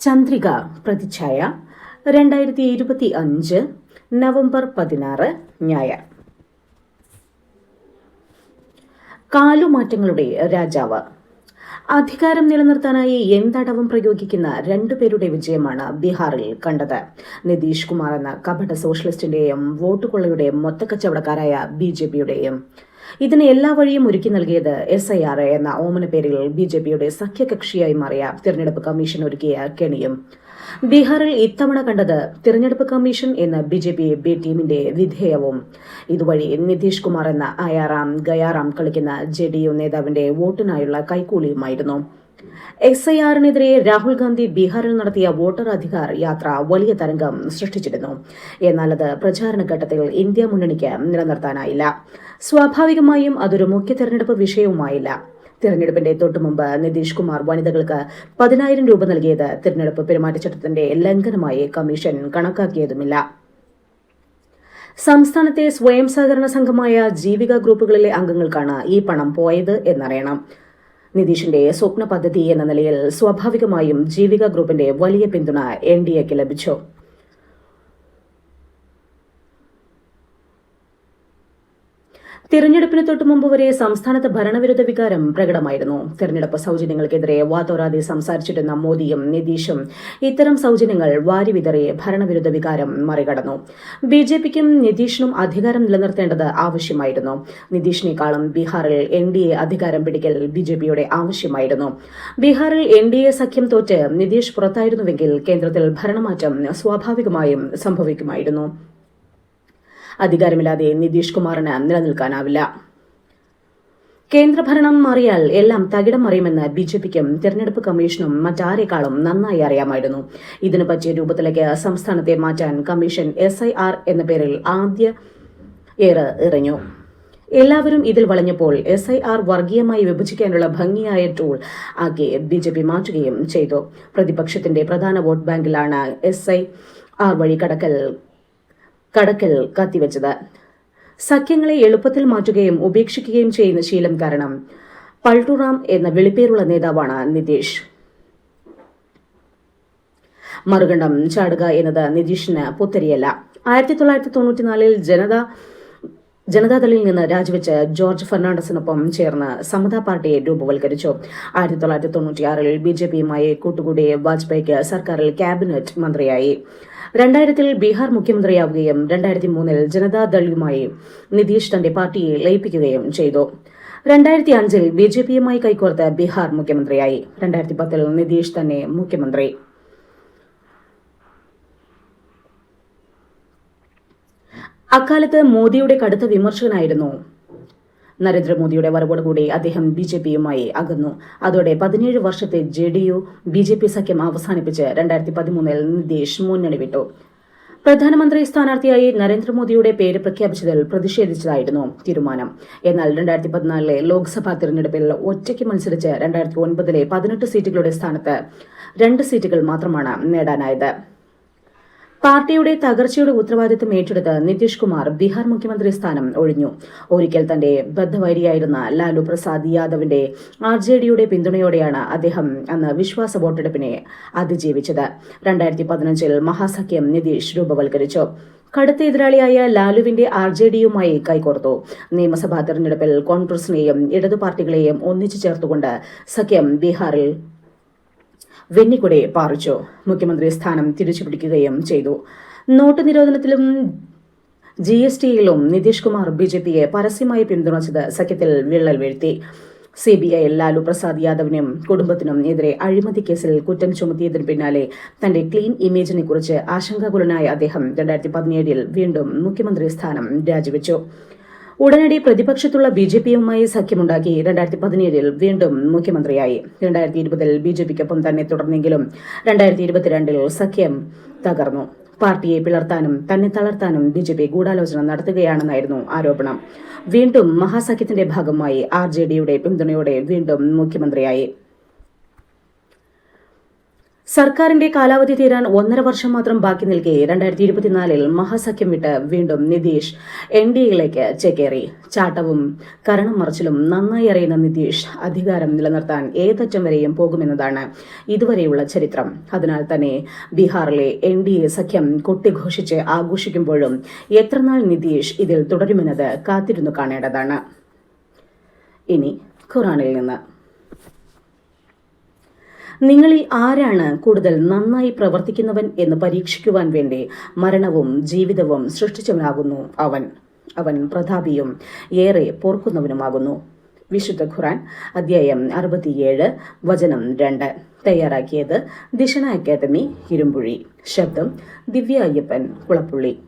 ചന്ദ്രിക പ്രതിച്ഛായ രണ്ടായിരത്തി ഇരുപത്തി അഞ്ച് നവംബർ പതിനാറ് ഞായർ. കാലുമാറ്റങ്ങളുടെ രാജാവ്. അധികാരം നിലനിർത്താനായി എന്തടവും പ്രയോഗിക്കുന്ന രണ്ടുപേരുടെ വിജയമാണ് ബീഹാറിൽ കണ്ടത്. നിതീഷ് കുമാർ എന്ന കപട സോഷ്യലിസ്റ്റിന്റെയും വോട്ടുകൊള്ളയുടെയും മൊത്തക്കച്ചവടക്കാരായ ബി ജെ പിയുടെയും ഇതിന് എല്ലാ വഴിയും ഒരുക്കി നൽകിയത് എസ് ഐ ആർ എന്ന ഓമന പേരിൽ ബി ജെ പിയുടെ സഖ്യകക്ഷിയായി മാറിയ തിരഞ്ഞെടുപ്പ് കമ്മീഷൻ ഒരുക്കിയ കെണിയും. ബീഹാറിൽ ഇത്തവണ കണ്ടത് തിരഞ്ഞെടുപ്പ് കമ്മീഷൻ എന്ന ബി ജെ പി ബി ടീമിന്റെ വിധേയവും. ഇതുവഴി നിതീഷ് കുമാർ എന്ന അയാറാം ഗയാറാം കളിക്കുന്ന ജെ ഡി യു നേതാവിന്റെ വോട്ടിനായുള്ള കൈക്കൂലിയുമായിരുന്നു. എസ് ഐ ആറിനെതിരെ രാഹുൽ ഗാന്ധി ബീഹാറിൽ നടത്തിയ വോട്ടർ അധികാർ യാത്ര വലിയ തരംഗം സൃഷ്ടിച്ചിരുന്നു. എന്നാൽ അത് പ്രചാരണ ഘട്ടത്തിൽ ഇന്ത്യ മുന്നണിക്ക് നിലനിർത്താനായില്ല. സ്വാഭാവികമായും അതൊരു മുഖ്യ തെരഞ്ഞെടുപ്പ് വിഷയവുമായില്ല. തിരഞ്ഞെടുപ്പിന്റെ തൊട്ടുമുമ്പ് നിതീഷ് കുമാർ വനിതകൾക്ക് പതിനായിരം രൂപ നൽകിയത് തിരഞ്ഞെടുപ്പ് പെരുമാറ്റച്ചട്ടത്തിന്റെ ലംഘനമായി കമ്മീഷൻ കണക്കാക്കിയതുമില്ല. സംസ്ഥാനത്തെ സ്വയം സഹകരണ സംഘമായ ജീവിക ഗ്രൂപ്പുകളിലെ അംഗങ്ങൾക്കാണ് ഈ പണം പോയത് എന്നറിയണം. നിതീഷിന്റെ സ്വപ്ന പദ്ധതി എന്ന നിലയിൽ സ്വാഭാവികമായും ജീവിക ഗ്രൂപ്പിന്റെ വലിയ പിന്തുണ എൻ ഡി എക്ക് ലഭിച്ചു. തിരഞ്ഞെടുപ്പിന് തൊട്ടു മുമ്പ് വരെ സംസ്ഥാനത്ത് ഭരണവിരുദ്ധ വികാരം പ്രകടമായിരുന്നു. തിരഞ്ഞെടുപ്പ് സൗജന്യങ്ങൾക്കെതിരെ വാതോരാതെ സംസാരിച്ചിരുന്ന മോദിയും നിതീഷും ഇത്തരം സൗജന്യങ്ങൾ വാരിവിതറി ഭരണവിരുദ്ധ വികാരം മറികടന്നു. ബി ജെ പിക്കും നിതീഷിനും അധികാരം നിലനിർത്തേണ്ടത് ആവശ്യമായിരുന്നു. നിതീഷിനേക്കാളും ബീഹാറിൽ എൻ ഡി എ അധികാരം പിടിക്കൽ ബി ജെ പിയുടെ ആവശ്യമായിരുന്നു. ബീഹാറിൽ എൻ ഡി എ സഖ്യം തോറ്റ് നിതീഷ് പുറത്തായിരുന്നുവെങ്കിൽ കേന്ദ്രത്തിൽ ഭരണമാറ്റം സ്വാഭാവികമായും സംഭവിക്കുമായിരുന്നു. അധികാരമില്ലാതെ നിതീഷ് കുമാറിന് നിലനിൽക്കാനാവില്ല. കേന്ദ്രഭരണം മാറിയാൽ എല്ലാം തകിടം മറിയുമെന്ന് ബി ജെ പിക്കും തെരഞ്ഞെടുപ്പ് കമ്മീഷനും മറ്റാരേക്കാളും നന്നായി അറിയാമായിരുന്നു. ഇതിനു പറ്റിയ രൂപത്തിലേക്ക് സംസ്ഥാനത്തെ മാറ്റാൻ കമ്മീഷൻ എസ് ഐ ആർ എന്ന പേരിൽ ആദ്യ ഏറ് ഇറങ്ങു എല്ലാവരും ഇതിൽ വളഞ്ഞപ്പോൾ എസ് ഐ ആർ വർഗീയമായി വിഭജിക്കാനുള്ള ഭംഗിയായ ടൂൾ ആക്കി ബി ജെ പി മാറ്റുകയും ചെയ്തു. പ്രതിപക്ഷത്തിന്റെ പ്രധാന വോട്ട് ബാങ്കിലാണ് എസ് ഐ ആർ വഴി കടക്കൽ കടക്കൽ കത്തിവെച്ചത്. സഖ്യങ്ങളെ എളുപ്പത്തിൽ മാറ്റുകയും ഉപേക്ഷിക്കുകയും ചെയ്യുന്ന ശീലം കാരണം പൾട്ടുറാം എന്ന വിളിപ്പേരുള്ള നേതാവാണ് നിതീഷ്. മറുകണ്ഠം ചാടുക എന്നത് നിതീഷിന് പുത്തരിയല്ല. ആയിരത്തി തൊള്ളായിരത്തി തൊണ്ണൂറ്റിനാലിൽ ജനത ജനതാദളിൽ നിന്ന് രാജിവെച്ച് ജോർജ് ഫെർണാണ്ടസിനൊപ്പം ചേർന്ന് സമതാ പാർട്ടിയെ രൂപവൽക്കരിച്ചു. ആയിരത്തി തൊള്ളായിരത്തി തൊണ്ണൂറ്റിയാറിൽ ബി ജെ പിയുമായി കൂട്ടുകൂടിയ വാജ്പേയിക്ക് സർക്കാരിൽ ക്യാബിനറ്റ് മന്ത്രിയായി. രണ്ടായിരത്തിൽ ബീഹാർ മുഖ്യമന്ത്രിയാവുകയും രണ്ടായിരത്തി മൂന്നിൽ ജനതാദളുമായി നിതീഷ് തന്റെ പാർട്ടിയെ ലയിപ്പിക്കുകയും ചെയ്തു. രണ്ടായിരത്തി അഞ്ചിൽ ബി ജെ പിയുമായി കൈകോർത്ത് ബീഹാർ മുഖ്യമന്ത്രിയായി. രണ്ടായിരത്തി പത്തിൽ നിതീഷ് തന്നെ മുഖ്യമന്ത്രി. അക്കാലത്ത് മോദിയുടെ കടുത്ത വിമർശകനായിരുന്നു. നരേന്ദ്രമോദിയുടെ വരവോടുകൂടി അദ്ദേഹം ബി ജെ പിയുമായി അകന്നു. അതോടെ പതിനേഴ് വർഷത്തെ J D U B J P സഖ്യം അവസാനിപ്പിച്ച് രണ്ടായിരത്തി പതിമൂന്നിൽ നിതീഷ് മുന്നണി വിട്ടു പ്രധാനമന്ത്രി സ്ഥാനാർത്ഥിയായി നരേന്ദ്രമോദിയുടെ പേര് പ്രഖ്യാപിച്ചതിൽ പ്രതിഷേധിച്ചതായിരുന്നു തീരുമാനം. എന്നാൽ രണ്ടായിരത്തി പതിനാലിലെ ലോക്സഭാ തിരഞ്ഞെടുപ്പിൽ ഒറ്റയ്ക്ക് മത്സരിച്ച് രണ്ടായിരത്തി ഒൻപതിലെ പതിനെട്ട് സീറ്റുകളുടെ സ്ഥാനത്ത് രണ്ട് സീറ്റുകൾ മാത്രമാണ് നേടാനായത്. പാർട്ടിയുടെ തകർച്ചയുടെ ഉത്തരവാദിത്തം ഏറ്റെടുത്ത് നിതീഷ് കുമാർ ബീഹാർ മുഖ്യമന്ത്രി സ്ഥാനം ഒഴിഞ്ഞു. ഒരിക്കൽ തന്റെ ബദ്ധവൈരിയായിരുന്ന ലാലു പ്രസാദ് യാദവിന്റെ ആർ ജെ ഡിയുടെ പിന്തുണയോടെയാണ് അദ്ദേഹം അന്ന് വിശ്വാസ വോട്ടെടുപ്പിനെ അതിജീവിച്ചത്. രണ്ടായിരത്തി പതിനഞ്ചിൽ മഹാസഖ്യം നിതീഷ് രൂപവൽക്കരിച്ചു. കടുത്ത എതിരാളിയായ ലാലുവിന്റെ ആർ ജെ ഡിയുമായി കൈകോർത്തു. നിയമസഭാ തെരഞ്ഞെടുപ്പിൽ കോൺഗ്രസിനെയും ഇടതു പാർട്ടികളെയും ഒന്നിച്ചു ചേർത്തുകൊണ്ട് സഖ്യം ബീഹാറിൽ വെന്നിക്കുടെ പാറിച്ചു. മുഖ്യമന്ത്രി സ്ഥാനം തിരിച്ചുപിടിക്കുകയും ചെയ്തു. നോട്ട് നിരോധനത്തിലും ജി എസ് ടിയിലും നിതീഷ് കുമാർ ബി ജെ പിയെ പരസ്യമായി പിന്തുണച്ചത് സഖ്യത്തിൽ വിള്ളൽ വീഴ്ത്തി. C B I Lalu Prasad യാദവിനും കുടുംബത്തിനും എതിരെ അഴിമതി കേസിൽ കുറ്റം ചുമത്തിയതിന് പിന്നാലെ തന്റെ ക്ലീൻ ഇമേജിനെ കുറിച്ച് ആശങ്കാകുലനായ അദ്ദേഹം രണ്ടായിരത്തി പതിനേഴിൽ വീണ്ടും മുഖ്യമന്ത്രി സ്ഥാനം രാജിവെച്ചു. ഉടനടി പ്രതിപക്ഷത്തുള്ള ബി ജെ പിയുമായി സഖ്യമുണ്ടാക്കി രണ്ടായിരത്തി പതിനേഴിൽ വീണ്ടും മുഖ്യമന്ത്രിയായി. രണ്ടായിരത്തി ഇരുപതിൽ ബി ജെ പിക്കൊപ്പം തന്നെ തുടർന്നെങ്കിലും രണ്ടായിരത്തി ഇരുപത്തിരണ്ടിൽ സഖ്യം തകർന്നു. പാർട്ടിയെ പിളർത്താനും തന്നെ തളർത്താനും ബി ജെ പി ഗൂഢാലോചന നടത്തുകയാണെന്നായിരുന്നു ആരോപണം. വീണ്ടും മഹാസഖ്യത്തിന്റെ ഭാഗമായി ആർ ജെ ഡിയുടെ പിന്തുണയോടെ വീണ്ടും മുഖ്യമന്ത്രിയായി. സർക്കാരിന്റെ കാലാവധി തീരാൻ ഒന്നര വർഷം മാത്രം ബാക്കി നിൽക്കെ രണ്ടായിരത്തി ഇരുപത്തിനാലിൽ മഹാസഖ്യം വിട്ട് വീണ്ടും നിതീഷ് എൻ ഡി എയിലേക്ക് ചേക്കേറി. ചാട്ടവും കരണം മറിച്ചിലും നന്നായി അറിയുന്ന നിതീഷ് അധികാരം നിലനിർത്താൻ ഏതറ്റം വരെയും പോകുമെന്നതാണ് ഇതുവരെയുള്ള ചരിത്രം. അതിനാൽ തന്നെ ബീഹാറിലെ എൻ ഡി എ സഖ്യം കൊട്ടിഘോഷിച്ച് ആഘോഷിക്കുമ്പോഴും എത്രനാൾ നിതീഷ് ഇതിൽ തുടരുമെന്നത് കാത്തിരുന്നു കാണേണ്ടതാണ്. ഇനി ഖുറാനിൽ നിന്ന്. നിങ്ങളിൽ ആരാണ് കൂടുതൽ നന്നായി പ്രവർത്തിക്കുന്നവൻ എന്ന് പരീക്ഷിക്കുവാൻ വേണ്ടി മരണവും ജീവിതവും സൃഷ്ടിച്ചവനാകുന്നു അവൻ. അവൻ പ്രതാപിയും ഏറെ പോർക്കുന്നവനുമാകുന്നു. വിശുദ്ധ ഖുറാൻ അധ്യായം അറുപത്തിയേഴ് വചനം രണ്ട്. തയ്യാറാക്കിയത് ദിഷണ അക്കാദമി ഇരുമ്പുഴി. ശബ്ദം ദിവ്യ അയ്യപ്പൻ കുളപ്പുള്ളി.